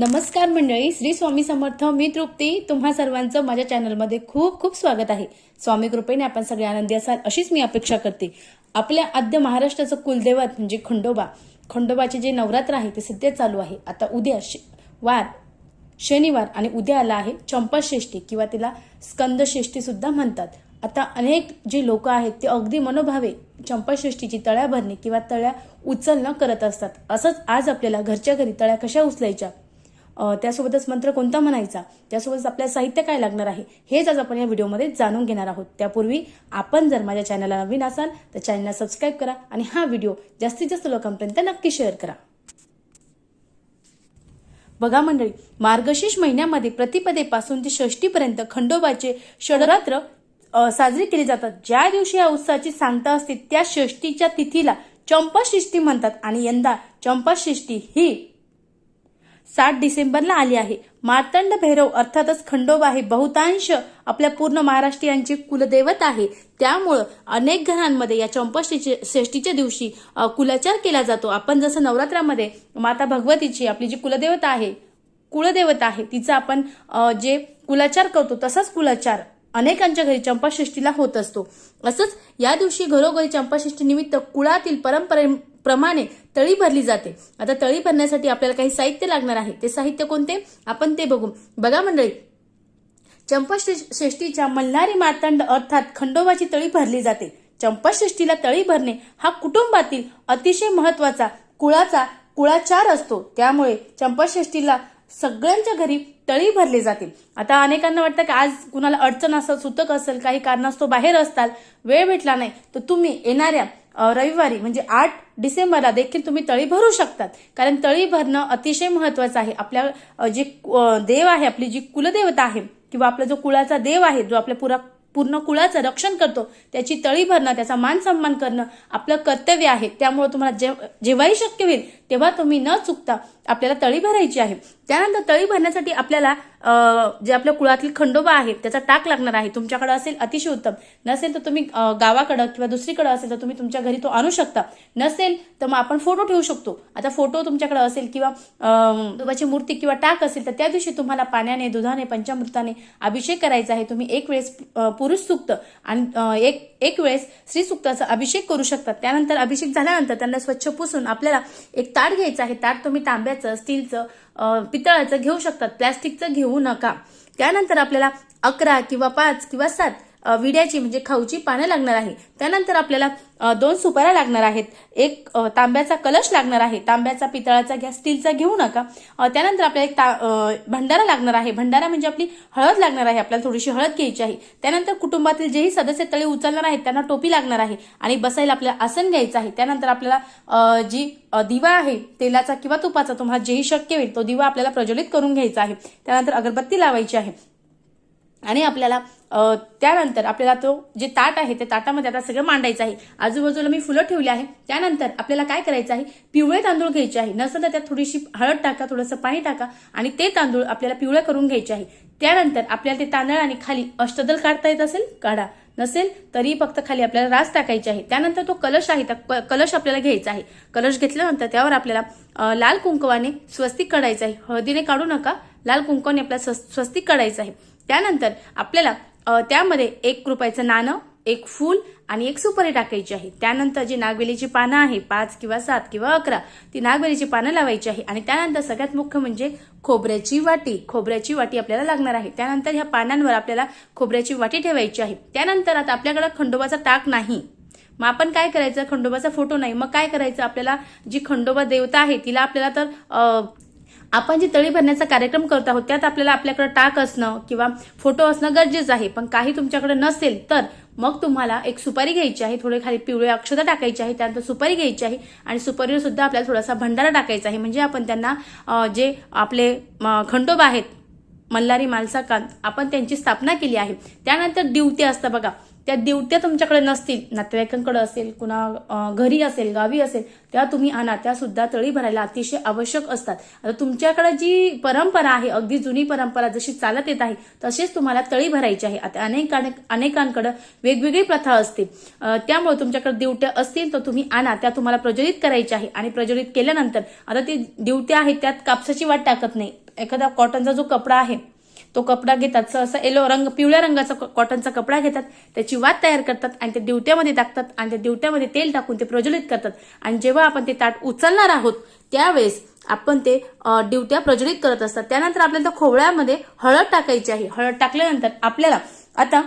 नमस्कार मंडळी श्री स्वामी समर्थ मी तृप्ती. तुम्हा सर्वांचं माझ्या चॅनलमध्ये खूप खूप स्वागत आहे. स्वामी कृपेने आपण सगळे आनंदी असाल अशीच मी अपेक्षा करते. आपल्या आद्य महाराष्ट्राचं कुलदैवत म्हणजे खंडोबा. खंडोबाचे जे नवरात्र आहे ते सध्या चालू आहे. आता उद्या श- वार शनिवार आणि उद्या आला आहे चंपाषष्ठी किंवा तिला स्कंदषष्ठी सुद्धा म्हणतात. आता अनेक जे लोक आहेत ते अगदी मनोभावे चंपाषष्ठीची तळ्या भरणे किंवा तळ्या उचलणं करत असतात. असंच आज आपल्याला घरच्या घरी तळ्या कशा उचलायच्या? त्यासोबतच मंत्र कोणता म्हणायचा? त्यासोबतच आपल्याला साहित्य काय लागणार आहे? हेच आज आपण या व्हिडिओमध्ये जाणून घेणार आहोत. त्यापूर्वी आपण जर माझ्या चॅनलला नवीन असाल तर चॅनलला सबस्क्राईब करा आणि हा व्हिडिओ जास्तीत जास्त लोकांपर्यंत नक्की शेअर करा. बघा मंडळी मार्गशीर्ष महिन्यामध्ये प्रतिपदेपासून ते षष्टीपर्यंत खंडोबाचे षडरात्र साजरी केली जातात. ज्या दिवशी या उत्सवाची सांगता असते त्या षष्टीच्या तिथीला चंपाषष्ठी म्हणतात. आणि यंदा चंपाषष्ठी ही सात डिसेंबरला आली आहे. मार्तंड भैरव अर्थातच खंडोबा हे बहुतांश आपल्या पूर्ण महाराष्ट्रीयांचे कुलदैवत आहे. त्यामुळं अनेक घरांमध्ये या चंपष्टीचे षष्टीच्या दिवशी कुलाचार केला जातो. आपण जसं नवरात्रामध्ये माता भगवतीची आपली जी कुलदेवता आहे कुलदेवता आहे तिचा आपण जे कुलाचार करतो तसाच कुलाचार अनेकांच्या घरी चंपाषष्ठीला होत असतो. असंच या दिवशी घरोघरी चंपाषष्ठी निमित्त कुळातील प्रमाणे तळी भरली जाते. आता तळी भरण्यासाठी आपल्याला काही साहित्य लागणार आहे. ते साहित्य कोणते? आपण ते बघू. बघा मंडळी. चंपाषष्ठीच्या मल्हारी मार्तंड अर्थात खंडोबाची तळी भरली जाते. चंपाषष्ठीला तळी भरणे हा कुटुंबातील अतिशय महत्त्वाचा कुळाचा कुळाचार असतो. त्यामुळे चंपाषष्ठीला सगळ्यांच्या घरी तळी भरली जाते. आता अनेकांना वाटतं की आज कुणाला अडचण असेल सुतक असेल काही कारणास्तव बाहेर असताल वेळ भेटला नाही तर तुम्ही येणाऱ्या रविवारी म्हणजे आठ डिसेंबरला देखील तुम्ही तळी भरू शकतात. कारण तळी भरणं अतिशय महत्वाचं आहे. आपल्या जी जे देव आहे आपली जी कुलदेवता आहे किंवा आपला जो कुळाचा देव आहे जो आपल्या पुरा पूर्ण कुळाचं रक्षण करतो त्याची तळी भरणं त्याचा मान सन्मान करणं आपलं कर्तव्य आहे. त्यामुळे तुम्हाला जेव- जेव्हाही शक्य होईल तेव्हा तुम्ही न चुकता आपल्याला तळी भरायची आहे. त्यानंतर तळी भरण्यासाठी आपल्याला जे आपल्या कुळातील खंडोबा आहे त्याचा टाक लागणार आहे. तुमच्याकडे असेल अतिशय उत्तम. नसेल तर तुम्ही गावाकडं किंवा दुसरीकडे असेल तर तुम्ही तुमच्या घरी तो आणू शकता. नसेल तर मग आपण फोटो ठेवू शकतो. आता फोटो तुमच्याकडे असेल किंवा अ, मूर्ती किंवा टाक असेल तर त्या दिवशी तुम्हाला पाण्याने दुधाने पंचामृताने अभिषेक करायचा आहे. तुम्ही एक वेळेस पुरुष सुक्त आणि एक एक वेळेस स्त्री सुक्ताचा अभिषेक करू शकतात त्यानंतर अभिषेक झाल्यानंतर त्यांना स्वच्छ पुसून आपल्याला एक ताट घ्यायचं आहे. ताट तुम्ही तांब्याचं स्टीलचं पितळाचं घेऊ शकतात. प्लॅस्टिकचं घेऊ नका. त्यानंतर आपल्याला अकरा किंवा पाच किंवा सात विड्याची म्हणजे खाऊची पानं लागणार आहे. त्यानंतर आपल्याला दोन सुपाऱ्या लागणार आहेत. एक तांब्याचा कलश लागणार आहे. तांब्याचा पितळाचा घ्या स्टीलचा घेऊ नका. त्यानंतर आपल्याला एक ता भंडारा लागणार आहे. भंडारा म्हणजे आपली हळद लागणार आहे. आपल्याला थोडीशी हळद घ्यायची आहे. त्यानंतर कुटुंबातील जेही सदस्य तळे उचलणार आहेत त्यांना टोपी लागणार आहे. आणि बसायला आपल्याला आसन घ्यायचं आहे. त्यानंतर आपल्याला जी दिवा आहे तेलाचा किंवा तुपाचा तुम्हाला जेही शक्य होईल तो दिवा आपल्याला प्रज्वलित करून घ्यायचा आहे. त्यानंतर अगरबत्ती लावायची आहे. आणि आपल्याला त्यानंतर आपल्याला तो जे ताट आहे त्या ताटामध्ये आता सगळं मांडायचं आहे. आजूबाजूला मी फुलं ठेवली आहे. त्यानंतर आपल्याला काय करायचं आहे? पिवळे तांदूळ घ्यायचे आहे. नसेल तर त्यात थोडीशी हळद टाका थोडंसं पाणी टाका आणि ते तांदूळ आपल्याला पिवळे करून घ्यायचे आहे. त्यानंतर आपल्याला ते तांदळ आणि खाली अष्टदल काढता येत असेल? काढा. नसेल तरी फक्त खाली आपल्याला रास टाकायची आहे. त्यानंतर तो कलश आहे त्या क- कलश आपल्याला घ्यायचा आहे. कलश घेतल्यानंतर त्यावर आपल्याला लाल कुंकवाने स्वस्तिक काढायचं आहे. हळदीने काढू नका. लाल कुंकवाने आपल्याला स्वस्तिक काढायचं आहे. त्यानंतर आपल्याला त्यामध्ये एक रुपयाचं नाणं एक फूल आणि एक सुपारी टाकायची आहे. त्यानंतर जी नागवेलीची पानं आहे पाच किंवा सात किंवा अकरा ती नागवेलीची पानं लावायची आहे. आणि त्यानंतर सगळ्यात मुख्य म्हणजे खोबऱ्याची वाटी. खोबऱ्याची वाटी आपल्याला लागणार आहे. त्यानंतर ह्या पानांवर आपल्याला खोबऱ्याची वाटी ठेवायची आहे. त्यानंतर आता आपल्याकडे खंडोबाचा टाक नाही. मग आपण काय करायचं? खंडोबाचा फोटो नाही. मग काय करायचं? आपल्याला जी खंडोबा देवता आहे तिला आपल्याला तर आपण जी तळी भरण्याचा कार्यक्रम करत आहोत त्यात आपल्याला आपल्याकडे टाक असणं किंवा फोटो असणं गरजेचं आहे. पण काही तुमच्याकडे नसेल तर मग तुम्हाला एक सुपारी घ्यायची आहे थोडे खाली पिवळे अक्षता टाकायची आहे त्यानंतर सुपारी घ्यायची आहे आणि सुपारीवर सुद्धा आपल्याला थोडासा भंडारा टाकायचा आहे. म्हणजे आपण त्यांना जे आपले खंडोबा आहेत मल्हारी मालसाकांत आपण त्यांची स्थापना केली आहे. त्यानंतर दिवते असतं बघा. त्या दिवट्या तुमच्याकडे नसतील नातेवाईकांकडे असेल कुणा घरी असेल गावी असेल त्या तुम्ही आणा त्या सुद्धा तळी भरायला अतिशय आवश्यक असतात. आता तुमच्याकडे जी परंपरा आहे अगदी जुनी परंपरा जशी चालत येत आहे तशीच तुम्हाला तळी भरायची आहे. आता अनेक अनेकांकडे वेगवेगळी प्रथा असते. त्यामुळे तुमच्याकडे दिवट्या असतील तर तुम्ही आणा त्या तुम्हाला प्रज्वलित करायच्या आहे. आणि प्रज्वलित केल्यानंतर आता ती दिवट्या आहेत त्यात कापसाची वाट टाकत नाही. एखादा कॉटनचा जो कपडा आहे तो कपडा घेतात सहसा येलो रंग पिवळ्या रंगाचा कॉटनचा कपडा घेतात त्याची वात तयार करतात आणि ते दिवट्यामध्ये टाकतात आणि त्या दिवट्यामध्ये तेल टाकून ते प्रज्वलित करतात. आणि जेव्हा आपण ते ताट उचलणार आहोत त्यावेळेस आपण ते दिवट्या प्रज्वलित करत असतात. त्यानंतर आपल्याला त्या खोवळ्यामध्ये हळद टाकायची आहे. हळद टाकल्यानंतर आपल्याला आता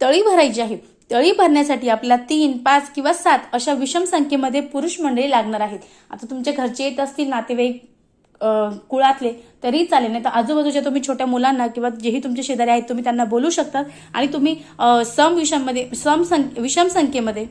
तळी भरायची आहे. तळी भरण्यासाठी आपल्याला तीन पाच किंवा सात अशा विषम संख्येमध्ये पुरुष मंडळी लागणार आहेत. आता तुमच्या घरचे येत असतील नातेवाईक कुळातले तरी चालेल. नाही तर आजूबाजूच्या तुम्ही छोट्या मुलांना किंवा जेही तुमचे शेजारी आहेत तुम्ही त्यांना बोलू शकतात आणि तुम्ही सम विषममध्ये सम संख्ये विषम संख्येमध्ये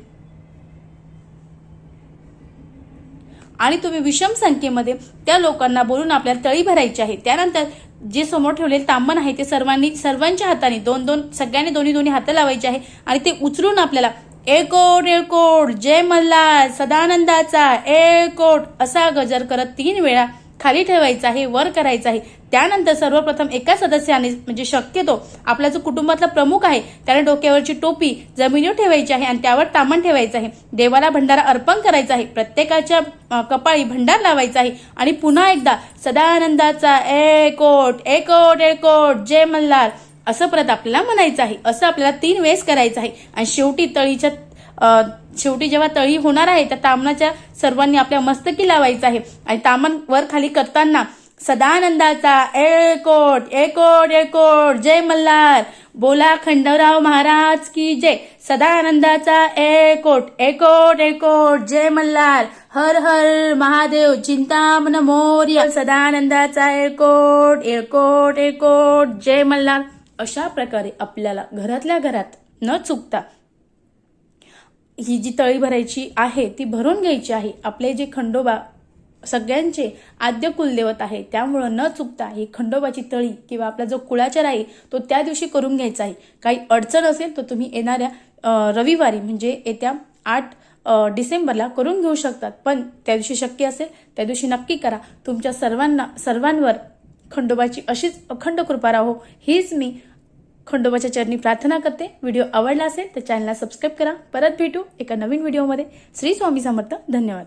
आणि तुम्ही विषम संख्येमध्ये त्या लोकांना बोलून आपल्याला तळी भरायची आहे. त्यानंतर जे समोर ठेवलेले तांबण आहे ते सर्वांनी सर्वांच्या हाताने दोन दोन सगळ्यांनी दोन्ही दोन्ही हात लावायचे आहे. आणि ते उचलून आपल्याला एकोट एकोट जय मल्हार सदानंदाचा एकोट असा गजर करत तीन वेळा खाली ठेवायचं आहे वर करायचं आहे. त्यानंतर सर्वप्रथम एका सदस्याने म्हणजे शक्यतो आपला जो कुटुंबातला प्रमुख आहे त्याने डोक्यावरची टोपी जमिनीवर ठेवायची आहे आणि त्यावर तामण ठेवायचं आहे. देवाला भंडारा अर्पण करायचा आहे. प्रत्येकाच्या कपाळी भंडार लावायचा आहे. आणि पुन्हा एकदा सदानंदाचा एकोट एकोट एकोट जय मल्हार असं परत आपल्याला म्हणायचं आहे. असं आपल्याला तीन वेळेस करायचं आहे. आणि शेवटी तळीच्या शेवटी जेव्हा तळी होणार आहे त्या तामणाच्या सर्वांनी आपल्या मस्तकी लावायचं आहे. आणि तामण वर खाली करताना सदानंदाचा एकोट एकोट एकोट जय मल्हार. बोला खंडराव महाराज की जय. सदानंदाचा एकोट एकोट एकोट जय मल्हार. हर हर महादेव चिंतामन मोर्य. सदानंदाचा एकोट एकोट एकोट जय मल्हार. अशा प्रकारे आपल्याला घरातल्या घरात न चुकता ही जी तळी भरायची आहे ती भरून घ्यायची आहे. आपले जे खंडोबा सगळ्यांचे आद्य कुलदेवत आहे त्यामुळं न चुकता ही खंडोबाची तळी किंवा आपला जो कुळाचार आहे तो त्या दिवशी करून घ्यायचा आहे. काही अडचण असेल तर तुम्ही येणाऱ्या रविवारी म्हणजे येत्या आठ डिसेंबरला करून घेऊ शकतात. पण त्या दिवशी शक्य असेल त्या दिवशी नक्की करा. तुमच्या सर्वांना सर्वांवर खंडोबाची अशीच अखंड कृपा राहो. हीच मी खंडोबाच्या चरणी प्रार्थना करते. व्हिडिओ आवडला असेल तर चॅनलला सबस्क्राईब करा. परत भेटू एका नवीन व्हिडिओमध्ये. श्री स्वामी समर्थ. धन्यवाद.